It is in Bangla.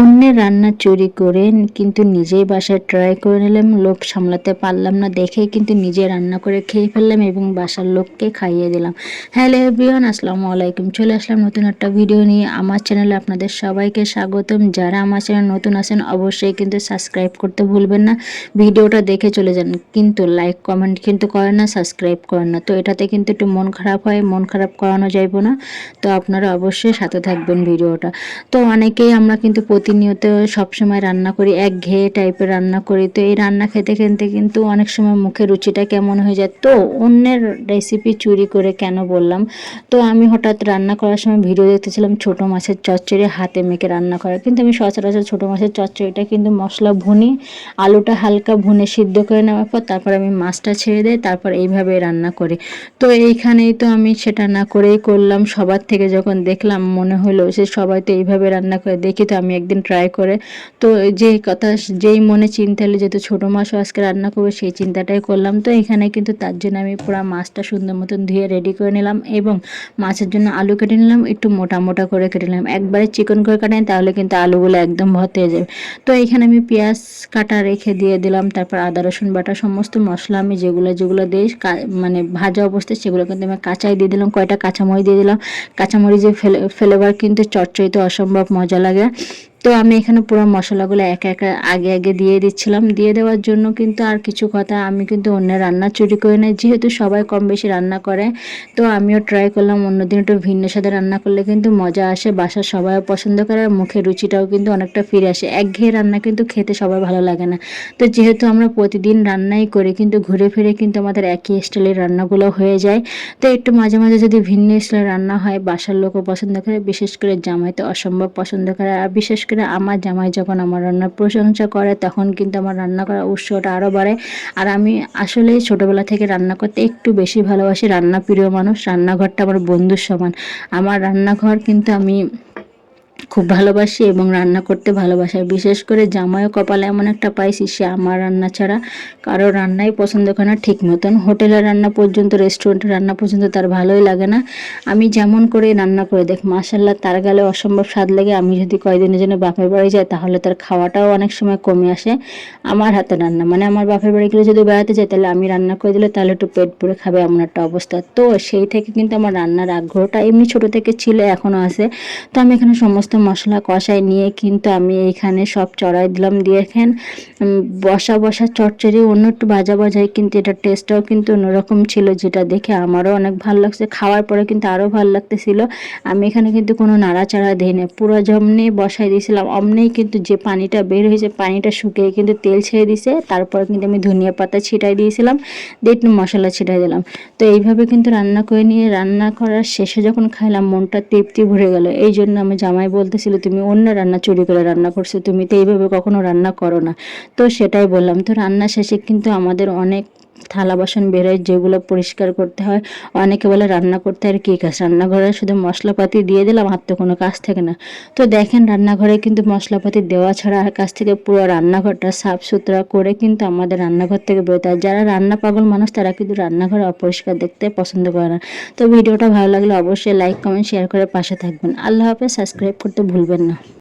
অন্যের রান্না চুরি করে কিন্তু নিজেই বাসায় ট্রাই করে নিলাম লোভ সামলাতে পারলাম না দেখে কিন্তু নিজে রান্না করে খেয়ে ফেললাম এবং বাসার লোককে খাইয়ে দিলাম। হ্যালো এভরিওয়ান আসসালামু আলাইকুম। চলে আসলাম নতুন একটা ভিডিও নিয়ে। আমার চ্যানেলে আপনাদের সবাইকে স্বাগতম। যারা আমার চ্যানেল নতুন আছেন, অবশ্যই কিন্তু সাবস্ক্রাইব করতে ভুলবেন না। ভিডিওটা দেখে চলে যান। কিন্তু লাইক কমেন্ট কিন্তু করেন না সাবস্ক্রাইব করেন না। তো এটাতে কিন্তু একটু মন খারাপ হয়, মন খারাপ করানো যাইব না। তো আপনারা অবশ্যই সাথে থাকবেন ভিডিওটা। তো অনেকেই আমরা কিন্তু প্রতিনিয়ত সবসময় রান্না করি এক ঘেয়ে টাইপের রান্না করি। তো এই রান্না খেতে খেতে কিন্তু অনেক সময় মুখের রুচিটা কেমন হয়ে যায়। তো অন্যের রেসিপি চুরি করে কেন বললাম? তো আমি হঠাৎ রান্না করার সময় ভিডিও দেখতেছিলাম ছোটো মাছের চচ্চড়ি হাতে মেখে রান্না করা। কিন্তু আমি সচরাচর ছোটো মাছের চচ্চড়িটা কিন্তু মশলা ভুনি, আলুটা হালকা ভুনে সিদ্ধ করে নেওয়ার পর তারপর আমি মাছটা ছেড়ে দেয় তারপর এইভাবে রান্না করি। তো এইখানেই তো আমি সেটা না করেই করলাম। সবার থেকে যখন দেখলাম মনে হলো সে সবাই তো এইভাবে রান্না করে, দেখি তো আমি একদিন একদিন ট্রাই করে। তো যে কথা, যেই মনে চিন্তা এলো যেহেতু ছোটো মাছও আজকে রান্না করব, সেই চিন্তাটাই করলাম। তো এখানে কিন্তু তার জন্য আমি পুরো মাছটা সুন্দর মতন ধুয়ে রেডি করে নিলাম এবং মাছের জন্য আলু কেটে নিলাম, একটু মোটা মোটা করে কেটে নিলাম। একবারে চিকন করে কাটাই, তাহলে কিন্তু আলুগুলো একদম ভতে হয়ে যাবে। তো এখানে আমি পেঁয়াজ কাটা রেখে দিয়ে দিলাম, তারপর আদা, রসুন, বাটা, সমস্ত মশলা আমি যেগুলো যেগুলো দিই মানে ভাজা অবস্থায় সেগুলো কিন্তু আমি কাঁচাই দিয়ে দিলাম, কয়টা কাঁচামরিচ দিয়ে দিলাম। কাঁচামরিচের ফ্লেভার কিন্তু চটচড়িতে অসম্ভব মজা লাগে। তো আমি এখানে পুরো মশলাগুলো একে একে আগে আগে দিয়ে দিচ্ছিলাম। দিয়ে দেওয়ার জন্য কিন্তু আর কিছু কথা আমি কিন্তু অন্যের রান্না চুরি করে নেই। যেহেতু সবাই কম বেশি রান্না করে, তো আমিও ট্রাই করলাম অন্যদিন একটু ভিন্ন সাথে রান্না করলে কিন্তু মজা আসে, বাসার সবাই পছন্দ করে আর মুখের রুচিটাও কিন্তু অনেকটা ফিরে আসে। একঘেয়ে রান্না কিন্তু খেতে সবাই ভালো লাগে না। তো যেহেতু আমরা প্রতিদিন রান্নাই করি, কিন্তু ঘুরে ফিরে কিন্তু আমাদের একই স্টাইলের রান্নাগুলো হয়ে যায়। তো একটু মাঝে মাঝে যদি ভিন্ন স্টাইলের রান্না হয়, বাসার লোকও পছন্দ করে, বিশেষ করে জামাই তো অসম্ভব পছন্দ করে। আর বিশেষ করে আমার জামাই যখন আমার রান্নার প্রশংসা করে, তখন কিন্তু আমার রান্না করার উৎসটা আরও বাড়ে। আর আমি আসলে ছোটোবেলা থেকে রান্না করতে একটু বেশি ভালোবাসি। রান্না প্রিয় মানুষ, রান্নাঘরটা আমার বন্ধুর সমান। আমার রান্নাঘর কিন্তু আমি খুব ভালোবাসি এবং রান্না করতে ভালোবাসি। বিশেষ করে জামাইও কপালে এমন একটা পাইছি, সে আমার রান্না ছাড়া কারও রান্নাই পছন্দ করে না। ঠিক মতন হোটেলের রান্না পর্যন্ত রেস্টুরেন্টের রান্না পর্যন্ত তার ভালোই লাগে না। আমি যেমন করে রান্না করে দেখ মাসাল্লাহ তার গেলে অসম্ভব স্বাদ লাগে। আমি যদি কয়দিনের জন্য বাপের বাড়ি যাই, তাহলে তার খাওয়াটাও অনেক সময় কমে আসে আমার হাতে রান্না। মানে আমার বাপের বাড়ি গেলে যদি বেড়াতে যাই, তাহলে আমি রান্না করে দিলে তাহলে একটু পেট ভরে খাবে এমন একটা অবস্থা। তো সেই থেকে কিন্তু আমার রান্নার আগ্রহটা এমনি ছোট থেকে ছিল, এখনও আছে। তো আমি এখানে সমস্ত মশলা কষায় নিয়ে কিন্তু আমি এইখানে সব চড়াই দিলাম। দিয়ে এখান বসা বসা চটচড়ি অন্য একটু ভাজা ভাজাই কিন্তু এটার টেস্টটাও কিন্তু অন্যরকম ছিল যেটা দেখে আমারও অনেক ভালো লাগছে। খাওয়ার পরে কিন্তু আরও ভালো লাগতেছিল। আমি এখানে কিন্তু কোনো নাড়াচাড়া দিই না পুরো জমনে বসাই দিয়েছিলাম অমনেই কিন্তু যে পানিটা বের হয়েছে, পানিটা শুকিয়ে কিন্তু তেল ছেড়ে দিছে। তারপর কিন্তু আমি ধনিয়া পাতা ছিটাই দিয়েছিলাম, দিয়ে একটু মশলা ছিটাই দিলাম। তো এইভাবে কিন্তু রান্না করে নিয়ে, রান্না করার শেষে যখন খাইলাম, মনটা তৃপ্তি ভরে গেল। এই জন্য আমি জামাই বলতেছিল, তুমি অন্য রান্না চুরি করে রান্না করছ, তুমি তো এইভাবে কখনো রান্না করো না। তো সেটাই বললাম। তো রান্না শেষে কিন্তু আমাদের অনেক থালা বাসন বেরোয় যেগুলো পরিষ্কার করতে হয়, অনেকে বলে রান্না করতে আর কী কাজ? রান্নাঘরে শুধু মশলাপাতি দিয়ে দিলাম, আর তো কোনো কাজ থাকে না। তো দেখেন রান্নাঘরে কিন্তু মশলাপাতি দেওয়া ছাড়া আর কাছ থেকে পুরো রান্নাঘরটা সাফ সুতরা করে কিন্তু আমাদের রান্নাঘর থেকে বেরোতে হয়। যারা রান্না পাগল মানুষ, তারা কিন্তু রান্নাঘরে অপরিষ্কার দেখতে পছন্দ করে না। তো ভিডিওটা ভালো লাগলে অবশ্যই লাইক কমেন্ট শেয়ার করে পাশে থাকবেন। আল্লাহ হাফেজ সাবস্ক্রাইব করতে ভুলবেন না।